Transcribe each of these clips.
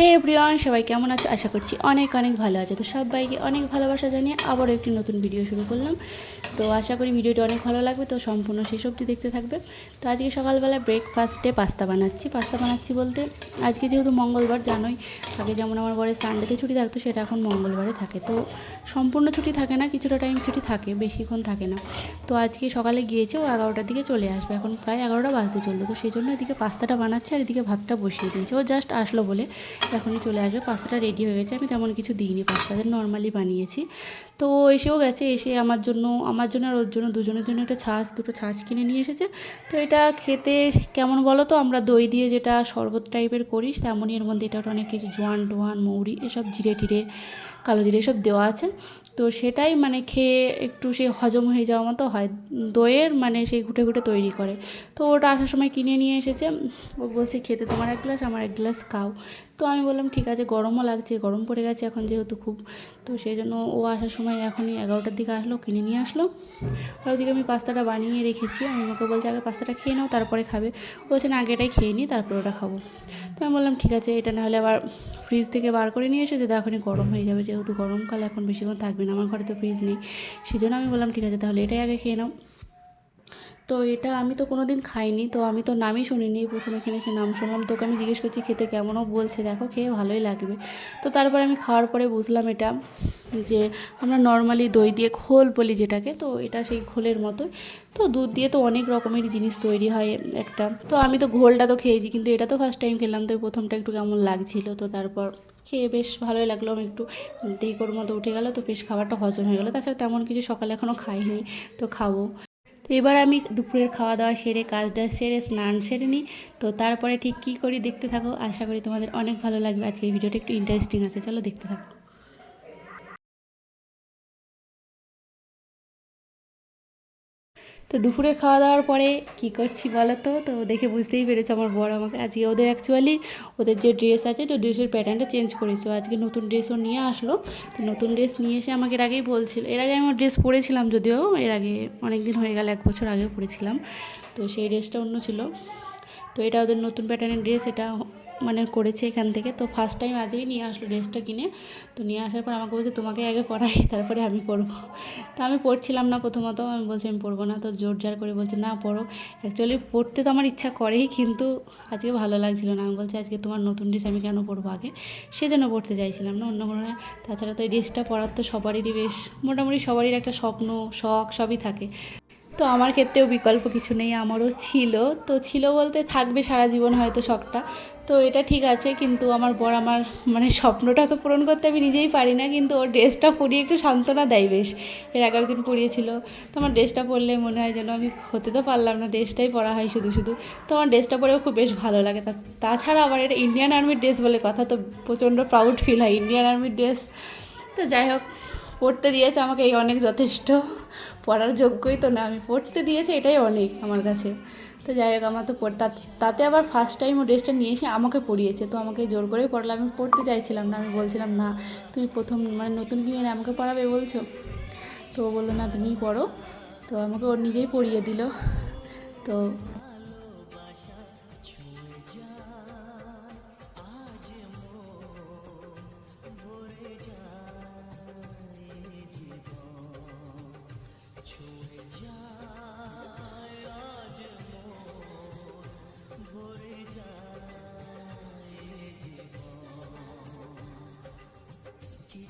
হে প্রিয়ন সবাই কেমন আছে? আশা করছি অনেক অনেক ভালো আছে। তো সবাইকে অনেক ভালোবাসা জানিয়ে আবারও একটি নতুন ভিডিও শুরু করলাম। তো আশা করি ভিডিওটি অনেক ভালো লাগবে, তো সম্পূর্ণ শেষ অবধি দেখতে থাকবে। তো আজকে সকালবেলা ব্রেকফাস্টে পাস্তা বানাচ্ছি। পাস্তা বানাচ্ছি বলতে, আজকে যেহেতু মঙ্গলবার, জানোই, আগে যেমন আমার বরের সানডেতে ছুটি থাকতো, সেটা এখন মঙ্গলবারে থাকে। তো সম্পূর্ণ ছুটি থাকে না, কিছুটা টাইম ছুটি থাকে, বেশিক্ষণ থাকে না। তো আজকে সকালে গিয়েছে, ও এগারোটার দিকে চলে আসবে। এখন প্রায় এগারোটা বাজতে চলল, তো সেই জন্য এদিকে পাস্তাটা বানাচ্ছে আর এদিকে ভাতটা বসিয়ে দিয়েছে। ও জাস্ট আসলো বলে এখনই চলে আসবে পাস্তাটা রেডি হয়ে গেছে। আমি তেমন কিছু দিইনি পাস্তাদের নর্মালি বানিয়েছি। তো এসেও গেছে, এসে আমার জন্য, আমার জন্য আর ওর জন্য, দুজনের জন্য একটা ছাঁচ, দুটো ছাঁচ কিনে নিয়ে এসেছে। তো এটা খেতে কেমন বলো তো? আমরা দই দিয়ে যেটা শরবত টাইপের করি, তেমনই এর মধ্যে এটা অনেক কিছু, জোয়ান টোয়ান, মৌরি, এসব জিরে টিরে, কালো জিরে এসব দেওয়া আছে। তো সেটাই মানে খেয়ে একটু সে হজম হয়ে যাওয়ার মতো হয়। দইয়ের মানে সেই ঘুটে ঘুটে তৈরি করে। তো ওটা আসার সময় কিনে নিয়ে এসেছে। ও বলছে, খেতে তোমার এক গ্লাস, আমার এক গ্লাস খাও। তো আমি বললাম, ঠিক আছে, গরমও লাগছে, গরম পড়ে গেছে এখন যেহেতু খুব। তো সেই জন্য ও আসার সময় এখনই এগারোটার দিকে আসলো, কিনে নিয়ে আসলো। আর ওদিকে আমি পাস্তাটা বানিয়ে রেখেছি। আমি ওকে বলছি, আগে পাস্তাটা খেয়ে নাও, তারপরে খাবে। বলছে, না, আগে এটাই খেয়ে নিই তারপরে ওটা খাব। তো আমি বললাম, ঠিক আছে, এটা না হলে আবার ফ্রিজ থেকে বার করে নিয়ে এসেছে, তো এখনই গরম হয়ে যাবে, যেহেতু গরমকাল, এখন বেশিক্ষণ থাকবে না, আমার ঘরে তো ফ্রিজ নেই। সেই জন্য আমি বললাম, ঠিক আছে, তাহলে এটাই আগে খেয়ে নাও। তো এটা আমি তো কোনো দিন খাইনি, তো আমি তো নামই শুনিনি। প্রথমে এখানে এসে নাম শুনলাম, তোকে আমি জিজ্ঞেস করছি খেতে কেমনও বলছে, দেখো, খেয়ে ভালোই লাগবে। তো তারপর আমি খাওয়ার পরে বুঝলাম এটা, যে আমরা নর্মালি দই দিয়ে খোল বলি যেটাকে, তো এটা সেই খোলের মতোই। তো দুধ দিয়ে তো অনেক রকমের জিনিস তৈরি হয় একটা। তো আমি তো ঘোলটা তো খেয়েছি, কিন্তু এটা তো ফার্স্ট টাইম খেলাম, তো প্রথমটা একটু কেমন লাগছিল। তো তারপর খেয়ে বেশ ভালোই লাগল, আমি একটু ঢেকোর মতো উঠে গেলো, তো বেশ খাবারটা হজম হয়ে গেলো। তাছাড়া তেমন কিছু সকালে এখনও খাইনি, তো খাব। তো এবার আমি দুপুরের খাওয়া দাওয়া সেরে, কাজটা সেরে, স্নান সেরে নিই। তো তারপরে ঠিক কী করি দেখতে থাকো। আশা করি তোমাদের অনেক ভালো লাগবে। আজকের ভিডিওটা একটু ইন্টারেস্টিং আছে। চলো দেখতে থাকো। তো দুপুরে খাওয়া দাওয়ার পরে কি করছি বলো তো তো দেখে বুঝতেই পেরেছ আমার বড় আমাকে, আজকে ওদের অ্যাকচুয়ালি ওদের যে ড্রেস আছে, তো ড্রেসের প্যাটার্নটা চেঞ্জ করেছে। আজকে নতুন ড্রেসও নিয়ে আসলো। তো নতুন ড্রেস নিয়ে এসে আমাকে এর আগেই বলছিল, এর আগে আমি ড্রেস পরেছিলাম যদিও, এর আগে অনেক দিন হয়ে গেল, এক বছর আগে পরেছিলাম। তো সেই ড্রেসটা অন্য ছিল। তো এটা ওদের নতুন প্যাটার্নের ড্রেস এটা মানে করেছে এখান থেকে। তো ফার্স্ট টাইম আজকেই নিয়ে আসলো ড্রেসটা কিনে। তো নিয়ে আসার পর আমাকে বলছে, তোমাকে আগে পড়াই, তারপরে আমি পরবো তো আমি পড়ছিলাম না প্রথমত। আমি বলছি, আমি পড়ব না। তো জোর জার করে বলছে, না, পড়ো। অ্যাকচুয়ালি পড়তে তো আমার ইচ্ছা করেই, কিন্তু আজকে ভালো লাগছিল না। আমি বলছি, আজকে তোমার নতুন ড্রেস আমি কেন পরবো আগে? সেজন্য পড়তে চাইছিলাম না। অন্য কোনো না তাছাড়া তো এই ড্রেসটা পরার তো সবারই বেশ, মোটামুটি সবারই একটা স্বপ্ন, শখ সবই থাকে। তো আমার ক্ষেত্রেও বিকল্প কিছু নেই, আমারও ছিল। তো ছিল বলতে থাকবে সারা জীবন হয়তো শখটা তো এটা ঠিক আছে, কিন্তু আমার বর আমার মানে স্বপ্নটা তো পূরণ করতে আমি নিজেই পারি না, কিন্তু ওর ড্রেসটা পরিয়ে একটু সান্ত্বনা দেয় বেশ। এর আগে একদিন পরিয়েছিল। তো আমার ড্রেসটা পরলে মনে হয় যেন আমি হতে তো পারলাম না, ড্রেসটাই পরা হয় শুধু শুধু। তো আমার ড্রেসটা পরেও খুব বেশ ভালো লাগে। তাছাড়া আবার এটা ইন্ডিয়ান আর্মির ড্রেস বলে কথা, তো প্রচণ্ড প্রাউড ফিল হয় ইন্ডিয়ান আর্মির ড্রেস তো যাই হোক পড়তে দিয়েছে আমাকে, এই অনেক যথেষ্ট। পড়ার যোগ্যই তো না, আমি পড়তে দিয়েছে, এটাই অনেক আমার কাছে। তো যাই হোক, আমার তো তাতে আবার ফার্স্ট টাইম ও ড্রেসটা নিয়ে এসে আমাকে পড়িয়েছে, তো আমাকে জোর করেই পড়লাম আমি পড়তে চাইছিলাম না, আমি বলছিলাম, না, তুমি প্রথম মানে নতুন কিনে আমাকে পড়াবে বলছো? তো ও বলল, না, তুমিই পড়ো। তো আমাকে ওর নিজেই পড়িয়ে দিল। তো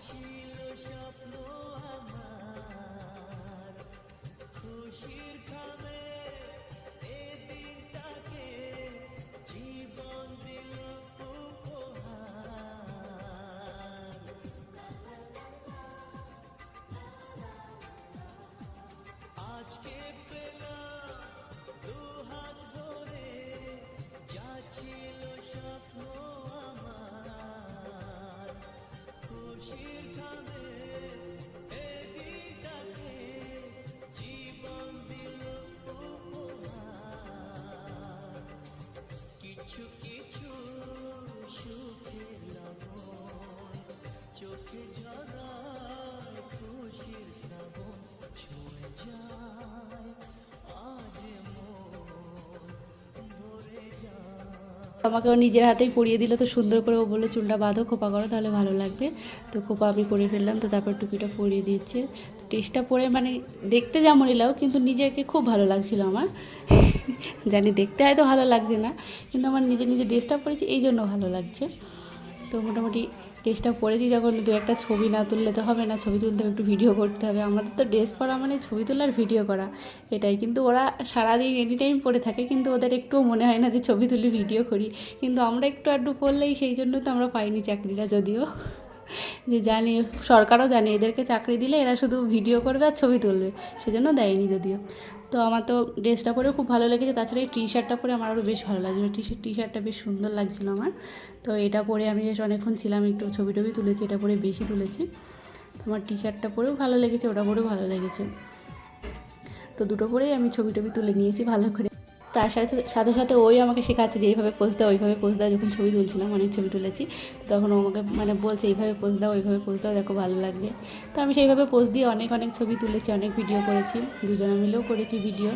ছিল স্বপ্ন আমার। খুশির খাবে কিছু কিছু আমাকে ও নিজের হাতেই পরিয়ে দিল, তো সুন্দর করে ও বলল, চুলটা বাঁধো, খোপা করো, তাহলে ভালো লাগবে। তো খোপা আমি পরে ফেললাম, তো তারপর টুপিটা পরিয়ে দিচ্ছে টেস্টটা পরে মানে দেখতে যেমন এলাও কিন্তু নিজেকে খুব ভালো লাগছিল আমার। জানি দেখতে হয়তো ভালো লাগছে না, কিন্তু আমার নিজে নিজে ড্রেসটা পরেছি, এই জন্য ভালো লাগছে। তো মোটামুটি ড্রেসটা পরেছি যখন দু একটা ছবি না তুললে তো হবে না, ছবি তুলতে হবে, একটু ভিডিও করতে হবে। আমাদের তো ড্রেস পরা মানে ছবি তোলার ভিডিও করা। এটাই। কিন্তু ওরা সারাদিন এনি টাইম পরে থাকে, কিন্তু ওদের একটুও মনে হয় না যে ছবি তুলি ভিডিও করি। কিন্তু আমরা একটু আড্ডু পড়লেই সেই জন্য তো আমরা পাইনি চাকরিটা, যদিও। যে জানি, সরকারও জানে, এদেরকে চাকরি দিলে এরা শুধু ভিডিও করবে আর ছবি তুলবে, সেজন্য দেয়নি যদিও। তো আমার তো ড্রেসটা পরেও খুব ভালো লেগেছে, তাছাড়া এই টি শার্টটা পরে আমার আরও বেশ ভালো লাগছিল। টি শার্ট টি শার্টটা বেশ সুন্দর লাগছিল আমার। তো এটা পরে আমি বেশ অনেকক্ষণ ছিলাম, একটু ছবি টবি তুলেছি, এটা পরে বেশি তুলেছি। আমার টি শার্টটা পরেও ভালো লেগেছে, ওটা পরেও ভালো লেগেছে। তো দুটো পরেই আমি ছবি টবি তুলে নিয়েছি ভালো করে। তার সাথে সাথে সাথে ওই আমাকে শেখাচ্ছে যে এইভাবে পোজ দাও, ওইভাবে পোজ দাও। যখন ছবি তুলছিলাম, অনেক ছবি তুলেছি। তখন ও আমাকে মানে বলছে, এইভাবে পোজ দাও, ওইভাবে পোজ দাও, দেখো ভালো লাগবে। তো আমি সেইভাবে পোজ দিয়ে অনেক অনেক ছবি তুলেছি, অনেক ভিডিও করেছি। দুজনে মিলেও করেছি ভিডিও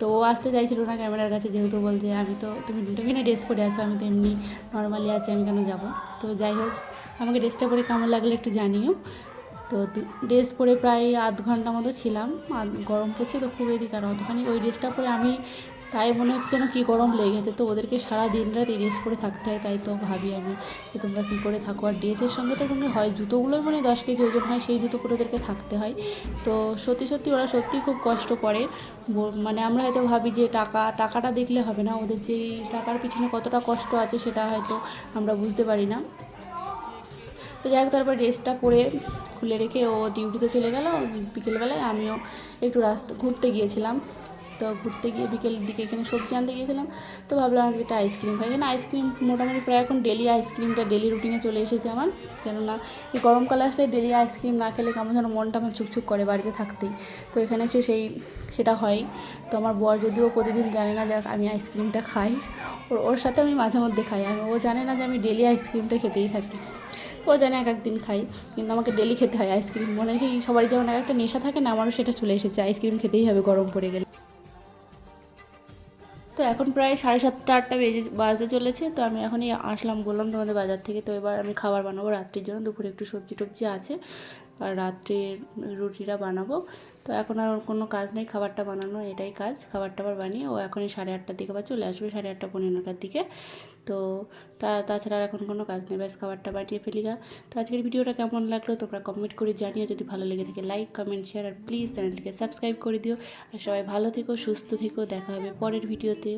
তো ও আসতে চাইছিল না ক্যামেরার কাছে, যেহেতু বলছে, আমি তো, তুমি দুটো দুটোখানে ড্রেস পরে আছো, আমি তো এমনি নর্মালি আছি, আমি কেন যাব? তো যাই হোক, আমাকে ড্রেসটা পরে কেমন লাগল একটু জানিও। তো ড্রেস পরে প্রায় আধ ঘণ্টা মতো ছিলাম। আর গরম পড়ছে তো খুব এদিকে, আর অতখানি ওই ড্রেসটা পরে আমি তাই মনে হচ্ছে যেন কী গরম লেগেছে। তো ওদেরকে সারা দিন রাত এই করে থাকতে হয়, তাই তো ভাবি আমি যে তোমরা কী করে থাকো। আর ড্রেসের সঙ্গে তো কোনো হয় জুতোগুলোই মানে দশ কেজি ওজন হয়, সেই জুতো পরে ওদেরকে থাকতে হয়। তো সত্যি সত্যি ওরা সত্যি খুব কষ্ট করে। মানে আমরা হয়তো ভাবি যে টাকা, টাকাটা দেখলে হবে না, ওদের যে টাকার পিছনে কতটা কষ্ট আছে সেটা হয়তো আমরা বুঝতে পারি না। তো যাই হোক, তারপর ড্রেসটা পরে খুলে রেখে ও ডিউটিতে চলে গেল। বিকেলবেলায় আমিও একটু রাস্তা, ঘুরতে গিয়েছিলাম। তো ঘুরতে গিয়ে বিকেলের দিকে এখানে সবজি আনতে গিয়েছিলাম, তো ভাবলাম আজকে একটা আইসক্রিম খাই। এখানে আইসক্রিম মোটামুটি প্রায় এখন ডেলি আইসক্রিমটা ডেলি রুটিনে চলে এসেছে আমার। কেননা এই গরমকালে আসলে ডেলি আইসক্রিম না খেলে কেমন যেন মনটা আমার চুকচুক করে বাড়িতে থাকতেই। তো এখানে এসে সেই, সেটা হয়। তো আমার বর যদিও প্রতিদিন জানে না যে আমি আইসক্রিমটা খাই। ওর ওর সাথে আমি মাঝে মধ্যে খাই। আমি, ও জানে না যে আমি ডেলি আইসক্রিমটা খেতেই থাকি। ও জানে এক একদিন খাই, কিন্তু আমাকে ডেলি খেতে হয় আইসক্রিম। মনে হয় সেই সবারই যেমন এক একটা নেশা থাকে না, আমারও সেটা চলে এসেছে। আইসক্রিম খেতেই হবে, গরম পড়ে গেলে। তো এখন প্রায় সাড়ে সাতটা, আটটা বেজে, বাজতে চলেছে। তো আমি এখনই আসলাম, বললাম তোমাদের বাজার থেকে। তো এবার আমি খাবার বানাবো রাত্রির জন্য। দুপুরে একটু সবজি টবজি আছে। আর রাত্রির রুটিটা বানাবো। তো এখন আর কোনো কাজ নেই, খাবারটা বানানো এটাই কাজ। খাবার টাবার বানিয়ে ও এখনই সাড়ে আটটার দিকে বা চলে আসবে, সাড়ে আটটা পনেরো নটার দিকে। তো তা, তাছাড়া আর এখন কোনো কাজ নেই। ব্যাস, খাবারটা বানিয়ে ফেলি গা। তো আজকের ভিডিওটা কেমন লাগল তোমরা কমেন্ট করে জানিও। যদি ভালো লেগে থাকে লাইক কমেন্ট শেয়ার আর প্লিজ চ্যানেলটিকে সাবস্ক্রাইব করে দিও। আর সবাই ভালো থেকো, সুস্থ থেকো। দেখা হবে পরের ভিডিওতে।